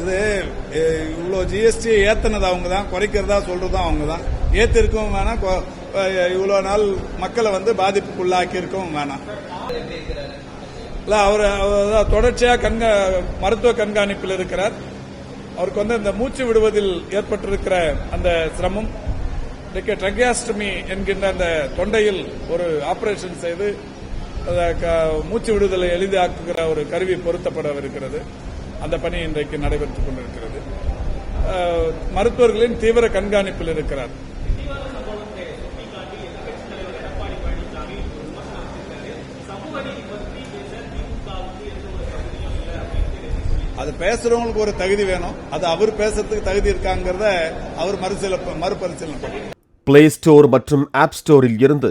இது இவ்வளோ ஜிஎஸ்டியை ஏத்துனது அவங்க தான் குறைக்கிறதா சொல்றதும் அவங்க தான் ஏத்திருக்கவும் வேணாம். இவ்வளோ நாள் மக்களை வந்து பாதிப்புக்குள்ளாக்கி இருக்கவும் வேணாம். இல்ல அவர் அவர் தொடர்ச்சியா கண்கா மருத்துவ கண்காணிப்பில் இருக்கிறார். அவருக்கு வந்து இந்த மூச்சு விடுவதில் ஏற்பட்டிருக்கிற அந்த சிரமம் இன்றைக்கு ட்ரக்யாஸ்டமி என்கின்ற அந்த தொண்டையில் ஒரு ஆபரேஷன் செய்து மூச்சு விடுதலை எளிதாக்குகிற ஒரு கருவி பொருத்தப்படவிருக்கிறது. அந்த பணி இன்றைக்கு நடைபெற்றுக் கொண்டிருக்கிறது. மருத்துவர்களின் தீவிர கண்காணிப்பில் இருக்கிறார். அது பேசுறவங்களுக்கு ஒரு தகுதி வேணும். அது அவர் பேசுறதுக்கு தகுதி இருக்காங்கிறத அவர் மறுசீல மறுபரிசீலனை பிளே ஸ்டோர் மற்றும் ஆப் ஸ்டோரில் இருந்து